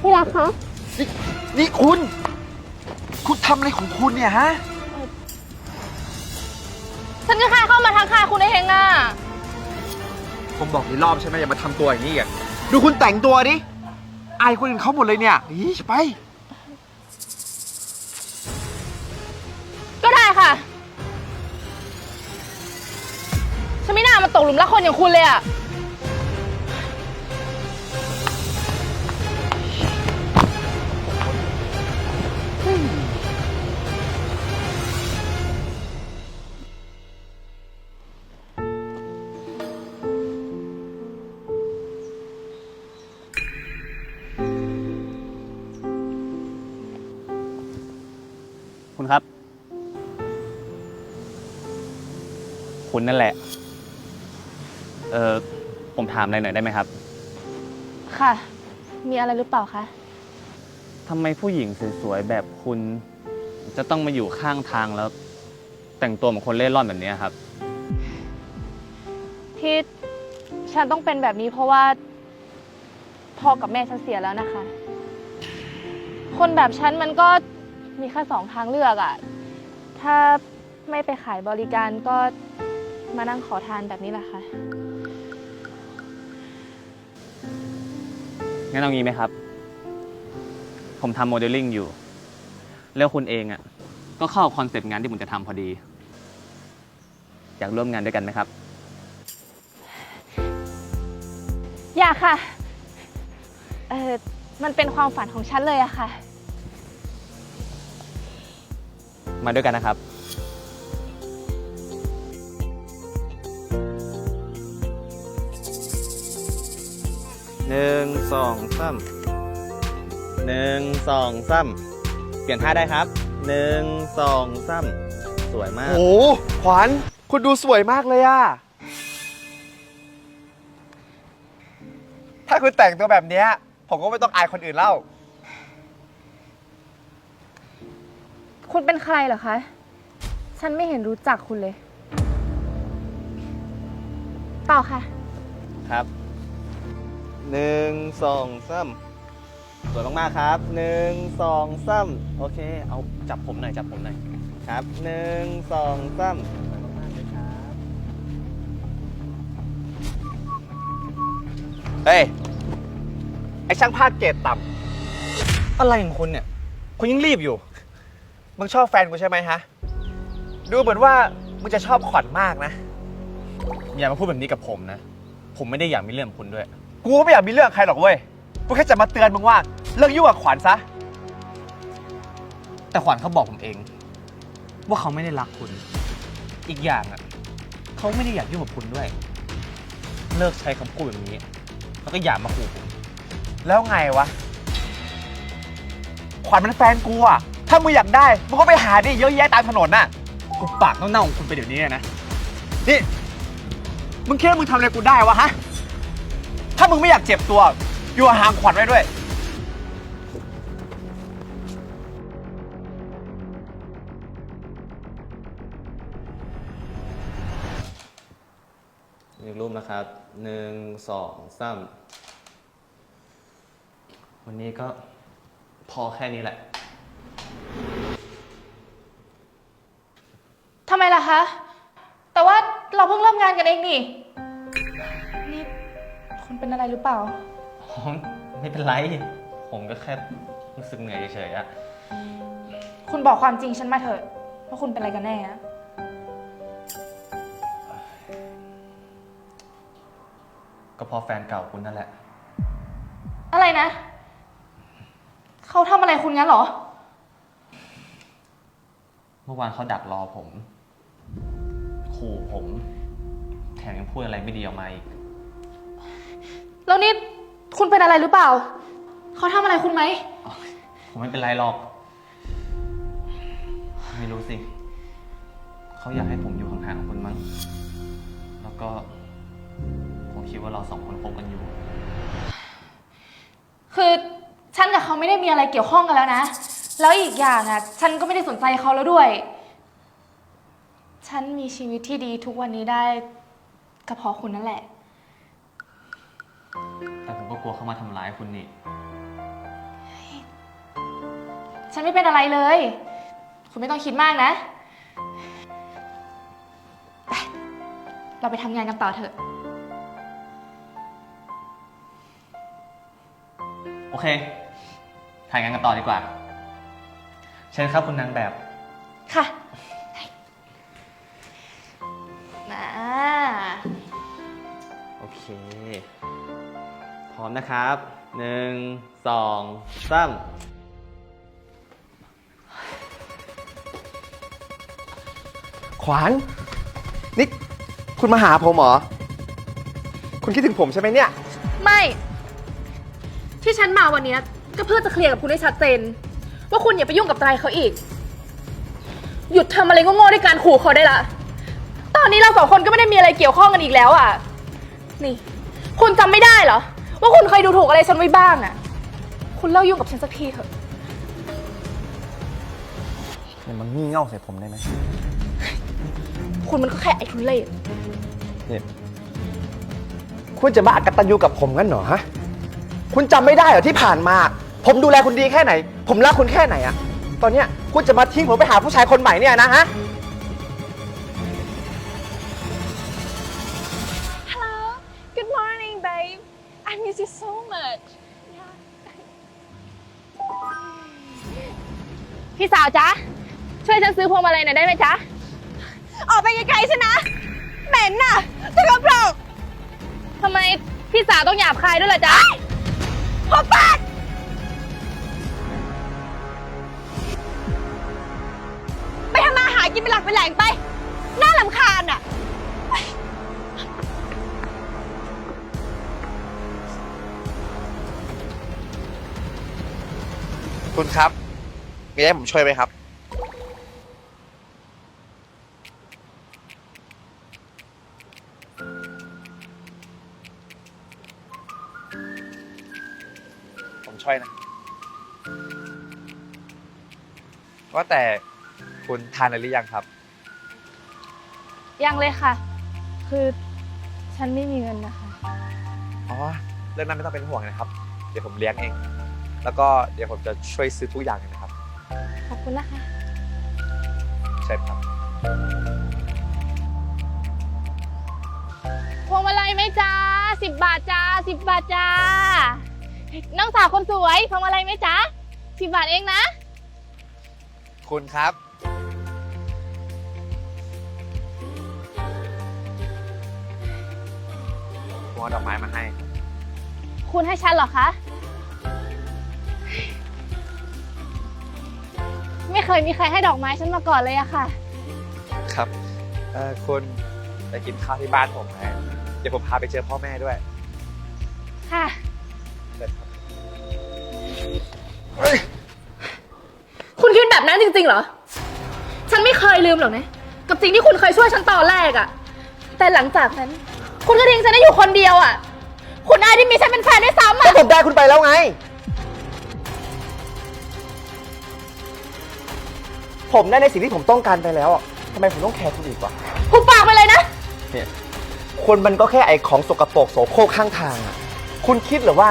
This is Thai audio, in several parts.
ที่รักคะนี่นี่คุณ คุณทำอะไรของคุณเนี่ยฮะ ฉันก็แค่เข้ามาทักทายคุณเองอะผมบอกกี่รอบใช่ไหมอย่ามาทำตัวอย่างนี้อีกอะดูคุณแต่งตัวดิอายคนอื่นเขาหมดเลยเนี่ยอีไป ก็ได้ค่ะ ฉันไม่น่ามาตกหลุมรักคนอย่างคุณเลยอะ คุณครับ คุณนั่นแหละ เออผมถามอะไรหน่อยได้ไหมครับค่ะ มีอะไรหรือเปล่าคะ ทำไมผู้หญิงสวยๆแบบคุณ จะต้องมาอยู่ข้างทางแล้ว แต่งตัวเหมือนคนเล่ร่อนแบบนี้ครับ ที่ฉันต้องเป็นแบบนี้เพราะว่าพ่อกับแม่ฉันเสียแล้วนะคะ คนแบบฉันมันก็ มีแค่สองทางเลือกอะถ้าไม่ไปขายบริการก็มานั่งขอทานแบบนี้แหละค่ะ งั้นเอางี้ไหมครับ ผมทำโมเดลลิ่งอยู่ แล้วคุณเองอะ ก็เข้าคอนเซปต์งานที่ผมจะทำพอดี อยากร่วมงานด้วยกันไหมครับ อยากค่ะ เออมันเป็นความฝันของฉันเลยอะค่ะ มาด้วยกันนะครับหนึ่งสองสามหนึ่งสองสามเปลี่ยนท่าได้ครับหนึ่งสองสามสวยมาก โอ้โหขวัญคุณดูสวยมากเลยอะถ้าคุณแต่งตัวแบบเนี้ยผมก็ไม่ต้องอายคนอื่นเล่า คุณเป็นใครเหรอคะ ฉันไม่เห็นรู้จักคุณเลย ต่อค่ะ ครับหนึ่งสองสามสวยมากๆครับหนึ่งสองสามโอเค เอาจับผมหน่อยจับผมหน่อยครับหนึ่งสองสามสวยมากๆเลยครับเฮ้ยไอช่างภาพเกรดต่ำอะไรของคุณเนี่ย คุณยังรีบอยู่ มึงชอบแฟนกูใช่ไหมฮะ ดูเหมือนว่ามึงจะชอบขวัญมากนะ อย่ามาพูดแบบนี้กับผมนะ ผมไม่ได้อยากมีเรื่องกับคุณด้วย กูก็ไม่อยากมีเรื่องกับใครหรอกเว้ย กูแค่จะมาเตือนมึงว่าเลิกยุ่งกับขวัญซะ แต่ขวัญเขาบอกผมเอง ว่าเขาไม่ได้รักคุณ อีกอย่างอะเขาไม่ได้อยากยุ่งกับคุณด้วย เลิกใช้คำพูดแบบนี้ แล้วก็อย่ามาขู่ผม แล้วไงวะ ขวัญมันแฟนกูอะ ถ้ามึงอยากได้มึงก็ไปหาดิเยอะแยะตามถนนน่ะกูปากเน่าๆของคุณไปเดี๋ยวนี้เลยนะ นี่ มึงคิดว่ามึงทำอะไรกูได้วะฮะ ถ้ามึงไม่อยากเจ็บตัว อยู่ห่างขวัญไว้ด้วยอีกรูปนะครับหนึ่งสองสามวันนี้ก็พอแค่นี้แหละ ทำไมล่ะคะ แต่ว่าเราเพิ่งเริ่มงานกันเองนี่ นี่คุณเป็นอะไรหรือเปล่าอ๋อไม่เป็นไร ผมก็แค่รู้สึกเหนื่อยเฉยๆอะคุณบอกความจริงฉันมาเถอะว่าคุณเป็นอะไรกันแน่อะก็เพอแฟนเก่าคุณนั่นแหละ อะไรนะ เขาทำอะไรคุณงั้นเหรอ เมื่อวานเขาดักรอผม ขู่ผม แถมยังพูดอะไรไม่ดีออกมาอีก แล้วนี่คุณเป็นอะไรหรือเปล่า เขาทำอะไรคุณไหม ผมไม่เป็นไรหรอก ไม่รู้สิ เขาอยากให้ผมอยู่ห่างๆกับคุณมั้ง แล้วก็ผมคิดว่าเราสองคนคบกันอยู่ คือฉันกับเขาไม่ได้มีอะไรเกี่ยวข้องกันแล้วนะ แล้วอีกอย่างอะฉันก็ไม่ได้สนใจเขาแล้วด้วย ฉันมีชีวิตที่ดีทุกวันนี้ได้ก็เพราะคุณนั่นแหละ แต่ผมก็กลัวเขามาทำร้ายคุณนี่ ฉันไม่เป็นอะไรเลย คุณไม่ต้องคิดมากนะ ไป เราไปทำงานกันต่อเถอะ โอเคถ่ายงานกันต่อดีกว่า เชิญครับคุณนางแบบ ค่ะ มา โอเค พร้อมนะครับหนึ่งสองสามขวาน นี่ คุณมาหาผมเหรอ คุณคิดถึงผมใช่ไหมเนี่ย ไม่ ที่ฉันมาวันเนี้ยก็เพื่อจะเคลียร์กับคุณให้ชัดเจน ว่าคุณอย่าไปยุ่งกับไตรเขาอีก หยุดทำอะไรโง่ๆด้วยการขู่เขาได้ละ ตอนนี้เราสองคนก็ไม่ได้มีอะไรเกี่ยวข้องกันอีกแล้วอะ นี่ คุณจำไม่ได้เหรอ ว่าคุณเคยดูถูกอะไรฉันไว้บ้างอะ คุณเลิกยุ่งกับฉันสักทีเถอะ อย่ามางี่เง่าใส่ผมได้ไหมคุณมันก็แค่ไอ้ทุเรศเนี่ยคุณจะมาอักตันยูกับผมงั้นเหรอฮะ คุณจำไม่ได้เหรอที่ผ่านมา ผมดูแลคุณดีแค่ไหน ผมรักคุณแค่ไหนอะตอนเนี้ยคุณจะมาทิ้งผมไปหาผู้ชายคนใหม่เนี่ยนะฮะ Hello. Good morning, babe. I miss you so much. Yeah. พี่สาวจ๊ะ ช่วยฉันซื้อพวงมาลัยหน่อยได้ไหมจ๊ะ ออกไปไกลๆฉันนะ เหม็นน่ะสกปรกทำไมพี่สาวต้องหยาบคายด้วยล่ะจ๊ะพบปาก กินเป็นหลักเป็นแหล่งไป น่าลำคาญอะ คุณครับ มีอะไรให้ผมช่วยไหมครับ ผมช่วยนะ ว่าแต่ คุณทานอะไรหรือยังครับ ยังเลยค่ะ คือฉันไม่มีเงินนะคะ อ๋อ เรื่องนั้นไม่ต้องเป็นห่วงนะครับ เดี๋ยวผมเลี้ยงเอง แล้วก็เดี๋ยวผมจะช่วยซื้อทุกอย่างเลยนะครับ ขอบคุณนะคะ ใช่ครับ พวงมาลัยไหมจ้าสิบบาทจ้าสิบบาทจ้า น้องสาวคนสวยพวงมาลัยไหมจ้าสิบบาทเองนะ คุณครับ เอาดอกไม้มาให้ คุณให้ฉันเหรอคะ ไม่เคยมีใครให้ดอกไม้ฉันมาก่อนเลยอะค่ะ ครับเอ่อคุณไปกินข้าวที่บ้านผมนะเดี๋ยวผมพาไปเจอพ่อแม่ด้วยค่ะ เชิญครับคุณคิดแบบนั้นจริงๆเหรอ ฉันไม่เคยลืมหรอกนะ กับสิ่งที่คุณเคยช่วยฉันตอนแรกอะแต่หลังจากนั้น คุณก็ทิ้งฉันได้อยู่คนเดียวอะคุณอายที่มีฉันเป็นแฟนด้วยซ้ำก็อะผมได้คุณไปแล้วไง ผมได้ในสิ่งที่ผมต้องการไปแล้วอะทำไมผมต้องแคร์คุณอีกวะหุบปากไปเลยนะ เนี่ยคนมันก็แค่ไอ้ของสกปรกโสโครกข้างทางอะคุณคิดเหรือว่า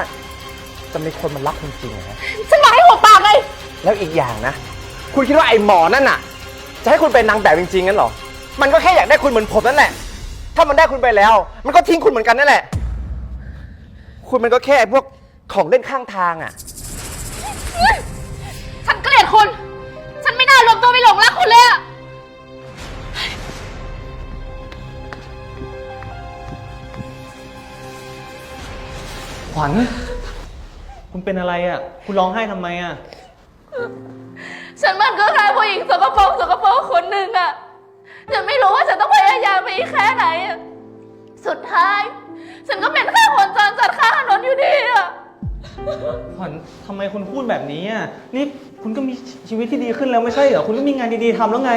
จะมีคนมันรักคุณจริงเหรอฮะฉันบอกให้หุบปากเลย แล้วอีกอย่างนะ คุณคิดว่าไอ้หมอนั่นน่ะ จะให้คุณเป็นนางแบบจริงๆงั้นเหรอ มันก็แค่อยากได้คุณเหมือนผมนั่นแหละ ถ้ามันได้คุณไปแล้ว มันก็ทิ้งคุณเหมือนกันนั่นแหละ คุณมันก็แค่ไอ้พวกของเล่นข้างทางอะ ฉันเกลียดคุณ ฉันไม่น่ารวมตัวไปหลงรักคุณเลยอะขวัญ คุณเป็นอะไรอะ คุณร้องไห้ทำไมอะ ยายามไปอีกแค่ไหนอะสุดท้าย ฉันก็เป็นแค่คนจรจัดข้างถนนอยู่ดีอะขวัญทำไมคุณพูดแบบนี้อะ นี่คุณก็มีชีวิตที่ดีขึ้นแล้วไม่ใช่เหรอ คุณก็มีงานดีๆทำแล้วไง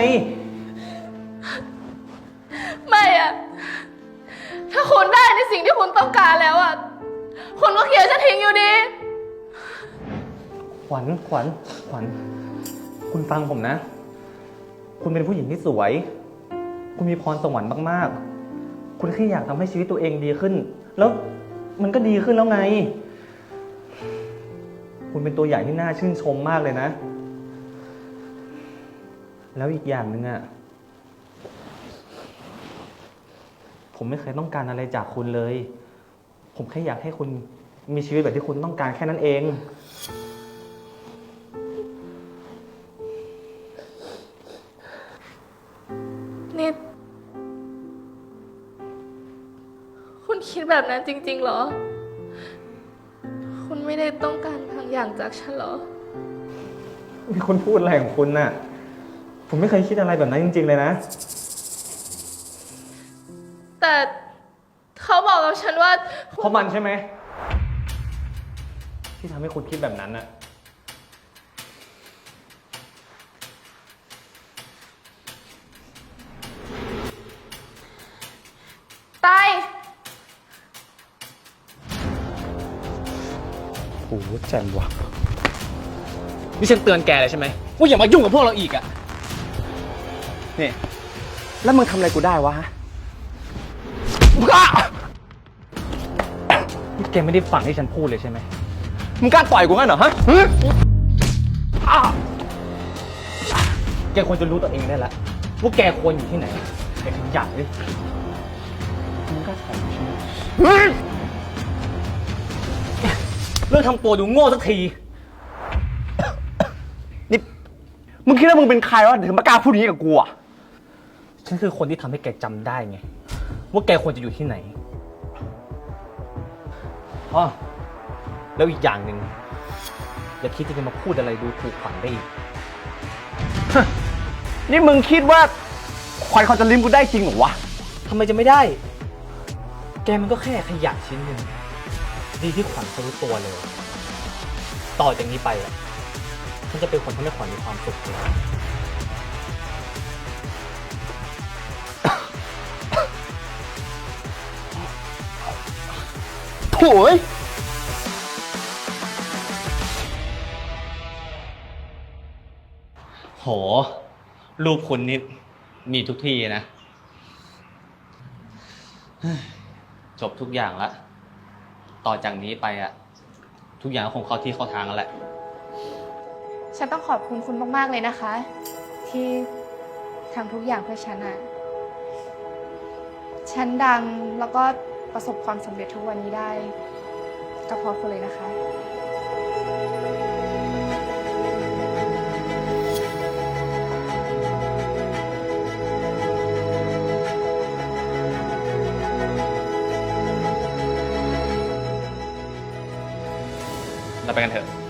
ไม่อะถ้าคุณได้ในสิ่งที่คุณต้องการแล้วอะคุณก็เขียนฉันทิ้งอยู่ดี ขวัญ ขวัญ ขวัญ คุณฟังผมนะ คุณเป็นผู้หญิงที่สวย คุณมีพรสวรรค์มากๆ คุณแค่อยากทำให้ชีวิตตัวเองดีขึ้น แล้วมันก็ดีขึ้นแล้วไง คุณเป็นตัวอย่างที่น่าชื่นชมมากเลยนะ แล้วอีกอย่างหนึ่งอะผมไม่เคยต้องการอะไรจากคุณเลย ผมแค่อยากให้คุณมีชีวิตแบบที่คุณต้องการแค่นั้นเอง คุณคิดแบบนั้นจริง ๆ เหรอ คุณไม่ได้ต้องการบางอย่างจากฉันเหรอมีคนพูดอะไรของคุณน่ะ ผมไม่เคยคิดอะไรแบบนั้นจริง ๆ เลยนะ แต่เขาบอกกับฉันว่า เพราะมันใช่ไหม ที่ทำให้คุณคิดแบบนั้นน่ะ โอ้แจ่มว่ะนี่ฉันเตือนแกเลยใช่ไหมว่าอย่ามายุ่งกับพวกเราอีกอะนี่แล้วมึงทำอะไรกูได้วะฮะมึงกล้านี่แกไม่ได้ฟังที่ฉันพูดเลยใช่ไหมมึงกล้าต่อยกูงั้นเหรอฮะฮะอ้าแกควรจะรู้ตัวเองได้แล้วว่าแกควรอยู่ที่ไหนแกขยันเลยมึงกล้าต่อยกูใช่ไหม เฮ้ย เลิกทำตัวดูโง่สักที นี่ มึงคิดว่ามึงเป็นใครวะถึงมากล้าพูดอย่างนี้กับกูอะฉันคือคนที่ทำให้แกจำได้ไง ว่าแกควรจะอยู่ที่ไหนอ๋อแล้วอีกอย่างหนึ่งอย่าคิดที่จะมาพูดอะไรดูถูกขวัญได้อีก นี่มึงคิดว่าควันเขาจะลิ้มกูได้จริงเหรอวะ ทำไมจะไม่ได้ แกมันก็แค่ขยะชิ้นหนึ่ง ดีที่ขวัญเขารู้ตัวเลย ต่อจากนี้ไปอะฉันจะเป็นคนทำให้ขวัญมีความสุขเลยโถ่เอ้ยโห รูปคุณนี่มีทุกที่นะ จบทุกอย่างละ ต่อจากนี้ไปอะทุกอย่างก็คงเข้าที่เข้าทางแล้วแหละ ฉันต้องขอบคุณคุณมาก ๆ เลยนะคะ ที่ทำทุกอย่างเพื่อฉันอะฉันดังแล้วก็ประสบความสำเร็จทุกวันนี้ได้ ก็เพราะคุณเลยนะคะ เราไปกันเถอะ